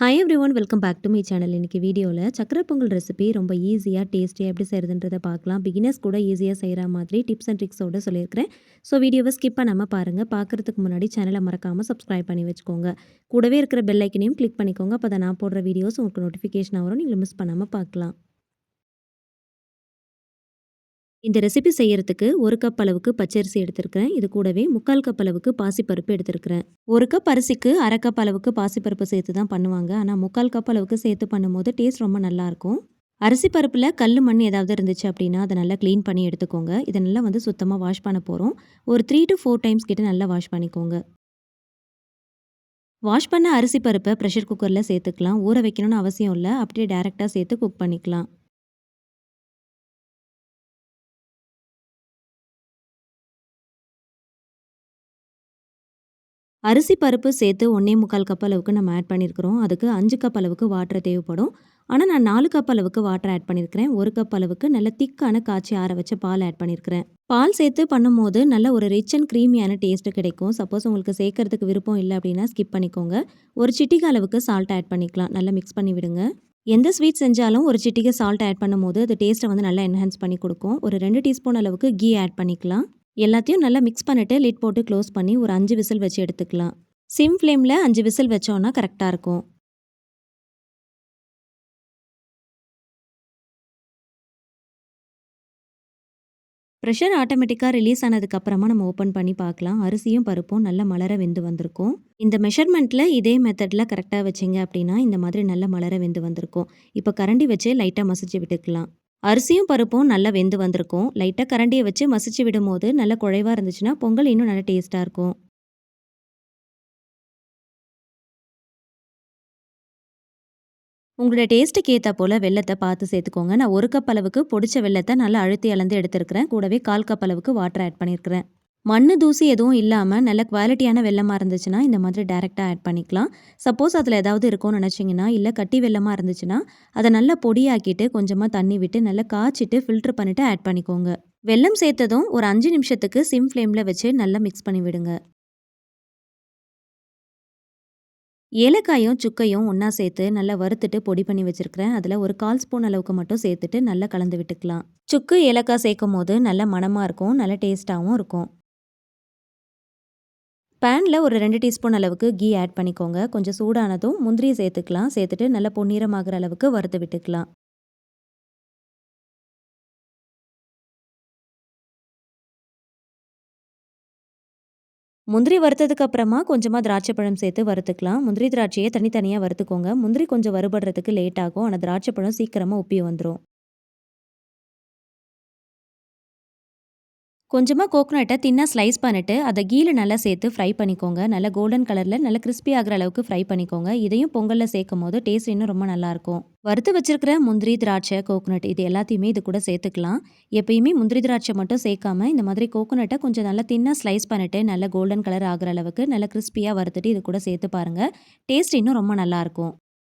Hi everyone welcome back to my channel இன்றைக்கி வீடியோவில் சக்கரை பொங்கல் ரெசிபி ரொம்ப ஈஸியாக டேஸ்டியாக எப்படி செய்கிறதுன்றதை பார்க்கலாம். பிகினர்ஸ் கூட ஈஸியாக செய்கிற மாதிரி டிப்ஸ் அண்ட் ட்ரிக்ஸோட சொல்லியிருக்கிறேன். ஸோ வீடியோவை ஸ்கிப் பண்ணாமல் பாருங்கள் பார்க்குறதுக்கு முன்னாடி சேனலை மறக்காமல் சப்ஸ்கிரைப் பண்ணி வச்சுக்கோங்க. கூடவே இருக்கிற பெல் ஐக்கனையும் கிளிக் பண்ணிக்கோங்க. அப்போ தான் நான் போடுற வீடியோஸ் உங்களுக்கு நோட்டிஃபிகேஷன் வரும். நீங்கள் மிஸ் பண்ணாமல் பார்க்கலாம். இந்த ரெசிபி செய்யறதுக்கு ஒரு கப் அளவுக்கு பச்சரிசி எடுத்திருக்கிறேன். இது கூடவே முக்கால் கப் அளவுக்கு பாசிப்பருப்பு எடுத்திருக்கிறேன். ஒரு கப் அரிசிக்கு அரை கப் அளவுக்கு பாசிப்பருப்பு சேர்த்து தான் பண்ணுவாங்க. ஆனால் முக்கால் கப் அளவுக்கு சேர்த்து பண்ணும்போது டேஸ்ட் ரொம்ப நல்லாயிருக்கும். அரிசி பருப்பில் கல் மண் ஏதாவது இருந்துச்சு அப்படின்னா அதை நல்லா க்ளீன் பண்ணி எடுத்துக்கோங்க. இதை நல்லா வந்து சுத்தமாக வாஷ் பண்ண போகிறோம் ஒரு த்ரீ டு ஃபோர் டைம்ஸ் கிட்ட நல்லா வாஷ் பண்ணிக்கோங்க. வாஷ் பண்ண அரிசி பருப்பை ப்ரெஷர் குக்கரில் சேர்த்துக்கலாம். ஊற வைக்கணும்னு அவசியம் இல்லை. அப்படியே டேரெக்டாக சேர்த்து குக் பண்ணிக்கலாம். அரிசி பருப்பு சேர்த்து ஒன்றே முக்கால் கப் அளவுக்கு நம்ம ஆட் பண்ணியிருக்கிறோம் அதுக்கு அஞ்சு கப் அளவுக்கு வாட்டர் தேவைப்படும். ஆனால் நான் நாலு கப் அளவுக்கு வாட்டர் ஆட் பண்ணியிருக்கிறேன் ஒரு கப் அளவுக்கு நல்ல திக்கான காய்ச்சி ஆற வச்ச பால் ஆட் பண்ணியிருக்கிறேன் பால் சேர்த்து பண்ணும்போது நல்ல ஒரு ரிச் அண்ட் க்ரீமியான டேஸ்ட்டு கிடைக்கும். சப்போஸ் உங்களுக்கு சேர்க்கறதுக்கு விருப்பம் இல்லை அப்படின்னா ஸ்கிப் பண்ணிக்கோங்க. ஒரு சிட்டிகை அளவுக்கு சால்ட் ஆட் பண்ணிக்கலாம். நல்லா மிக்ஸ் பண்ணி விடுங்க. எந்த ஸ்வீட் செஞ்சாலும் ஒரு சிட்டிகை சால்ட் ஆட் பண்ணும்போது அது டேஸ்ட்டை வந்து நல்லா என்ஹான்ஸ் பண்ணி கொடுக்கும். ஒரு ரெண்டு டீஸ்பூன் அளவுக்கு கீ ஆட் பண்ணிக்கலாம். எல்லாத்தையும் நல்லா மிக்ஸ் பண்ணிவிட்டு லிட் போட்டு க்ளோஸ் பண்ணி ஒரு அஞ்சு விசில் வச்சு எடுத்துக்கலாம். சிம் ஃப்ளேமில் அஞ்சு விசில் வச்சோன்னா கரெக்டாக இருக்கும். ப்ரெஷர் ஆட்டோமேட்டிக்காக ரிலீஸ் ஆனதுக்கப்புறமா நம்ம ஓப்பன் பண்ணி பார்க்கலாம். அரிசியும் பருப்பும் நல்ல மலர வெந்து வந்திருக்கும். இந்த மெஷர்மெண்ட்டில் இதே மெத்தடில் கரெக்டாக வச்சிங்க அப்படின்னா இந்த மாதிரி நல்ல மலர வெந்து வந்திருக்கும். இப்போ கரண்டி வச்சு லைட்டாக மசிச்சு விட்டுக்கலாம். அரிசியும் பருப்பும் நல்லா வெந்து வந்திருக்கும். லைட்டாக கரண்டியை வச்சு மசிச்சு விடும் போது நல்லா குழைவாக இருந்துச்சுன்னா பொங்கல் இன்னும் நல்லா டேஸ்ட்டாக இருக்கும். உங்களோட டேஸ்ட்டுக்கு ஏற்ற போல் வெள்ளத்தை பார்த்து சேர்த்துக்கோங்க. நான் ஒரு கப் அளவுக்கு பொடிச்ச வெள்ளத்தை நல்லா அழுத்தி அளந்து எடுத்துருக்கிறேன். கூடவே கால் கப் அளவுக்கு வாட்டர் ஆட் பண்ணியிருக்கிறேன். மண் தூசி எதுவும் இல்லாமல் நல்ல குவாலிட்டியான வெள்ளமாக இருந்துச்சுன்னா இந்த மாதிரி டேரெக்டாக ஆட் பண்ணிக்கலாம். சப்போஸ் அதில் ஏதாவது இருக்கும்னு நினச்சிங்கன்னா இல்லை கட்டி வெள்ளமாக இருந்துச்சுன்னா அதை நல்லா பொடியாக்கிட்டு கொஞ்சமாக தண்ணி விட்டு நல்லா காய்ச்சிட்டு ஃபில்ட்ரு பண்ணிவிட்டு ஆட் பண்ணிக்கோங்க. வெள்ளம் சேர்த்ததும் ஒரு அஞ்சு நிமிஷத்துக்கு சிம் ஃப்ளேமில் வச்சு நல்லா மிக்ஸ் பண்ணி விடுங்க. ஏலக்காயும் சுக்கையும் ஒன்றா சேர்த்து நல்லா வறுத்துட்டு பொடி பண்ணி வச்சுருக்கிறேன். அதில் ஒரு கால் ஸ்பூன் அளவுக்கு மட்டும் சேர்த்துட்டு நல்லா கலந்து விட்டுக்கலாம். சுக்கு ஏலக்காய் சேர்க்கும் போது நல்ல மணமாக இருக்கும் நல்ல டேஸ்ட்டாகவும் இருக்கும். பேனில் ஒரு ரெண்டு டீஸ்பூன் அளவுக்கு கீ ஆட் பண்ணிக்கோங்க. கொஞ்சம் சூடானதும் முந்திரியை சேர்த்துக்கலாம். சேர்த்துட்டு நல்லா பொன்னிறமாகிற அளவுக்கு வறுத்து விட்டுக்கலாம். முந்திரி வறுத்ததுக்கு அப்புறமா கொஞ்சமாக திராட்சை பழம் சேர்த்து வறுத்துக்கலாம். முந்திரி திராட்சையை தனித்தனியாக வறுத்துக்கோங்க. முந்திரி கொஞ்சம் வறுபடுறதுக்கு லேட் ஆகும். ஆனால் திராட்சை பழம் சீக்கிரமாக உப்பி வந்துடும் கொஞ்சமாக கோகோனட்டை தின்னாக ஸ்லைஸ் பண்ணிவிட்டு அதை கீழே நல்லா சேர்த்து ஃப்ரை பண்ணிக்கோங்க. நல்லா கோல்டன் கலரில் நல்லா கிறிஸ்பி ஆகிற அளவுக்கு ஃப்ரை பண்ணிக்கோங்க. இதையும் பொங்கலில் சேர்க்கும் போது டேஸ்ட் இன்னும் ரொம்ப நல்லாயிருக்கும் வறுத்து வச்சிருக்கிற முந்திரி திராட்சை கோகோனட் இது எல்லாத்தையுமே இது கூட சேர்த்துக்கலாம். எப்பயுமே முந்திரி திராட்சை மட்டும் சேர்க்காம இந்த மாதிரி கோகோனட்டை கொஞ்சம் நல்லா தின்னாக ஸ்லைஸ் பண்ணிவிட்டு நல்லா கோல்டன் கலர் ஆகிற அளவுக்கு நல்லா கிறிஸ்பியாக வறுத்துட்டு இது கூட சேர்த்து பாருங்கள் டேஸ்ட் இன்னும் ரொம்ப நல்லாயிருக்கும்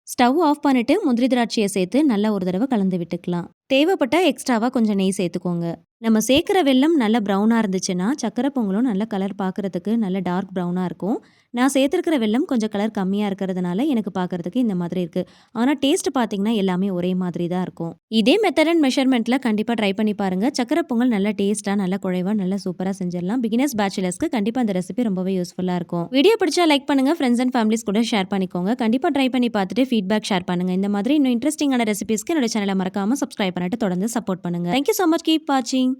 ஸ்டவ் ஆஃப் பண்ணிவிட்டு முந்திரி திராட்சையை சேர்த்து நல்லா ஒரு தடவை கலந்து விட்டுக்கலாம். தேவைப்பட்டால் எக்ஸ்ட்ராவாக கொஞ்சம் நெய் சேர்த்துக்கோங்க. நம்ம சேர்க்குற வெள்ளம் நல்ல ப்ரௌனாக இருந்துச்சுன்னா சக்கரை பொங்கலும் நல்ல கலர் பார்க்குறதுக்கு நல்ல டார்க் ப்ரௌனாக இருக்கும். நான் சேர்த்துருக்கிற வெள்ளம் கொஞ்சம் கலர் கம்மியாக இருக்கிறதுனால எனக்கு பார்க்குறதுக்கு இந்த மாதிரி இருக்குது ஆனால் டேஸ்ட் பார்த்தீங்கன்னா எல்லாமே ஒரே மாதிரி தான் இருக்கும். இதே மெத்தட் அண்ட் மெஷர்மெண்ட்டில் கண்டிப்பாக ட்ரை பண்ணி பாருங்கள் சக்கரை பொங்கல் நல்ல டேஸ்ட்டாக நல்ல குழைவாக நல்லா சூப்பராக செஞ்சிடலாம். பிகினர்ஸ் பேச்சுலர்ஸ்க்கு கண்டிப்பாக அந்த ரெசிபி ரொம்பவே யூஸ்ஃபுல்லாக இருக்கும். வீடியோ பிடிச்சா லைக் பண்ணுங்கள் ஃப்ரெண்ட்ஸ் அண்ட் ஃபேமிலிஸ் கூட ஷேர் பண்ணிக்கோங்க. கண்டிப்பாக ட்ரை பண்ணி பார்த்துட்டு ஃபீட்பேக் ஷேர் பண்ணுங்கள் இந்த மாதிரி இன்னும் இன்ட்ரெஸ்டிங்கான ரெசிபிஸ்க்கு என்னோட சேனலை மறக்காமல் சப்ஸ்கிரைப் பண்ணிட்டு தொடர்ந்து சப்போர்ட் பண்ணுங்கள் தேங்க்யூ ஸோ மச் கீப் வாட்சிங்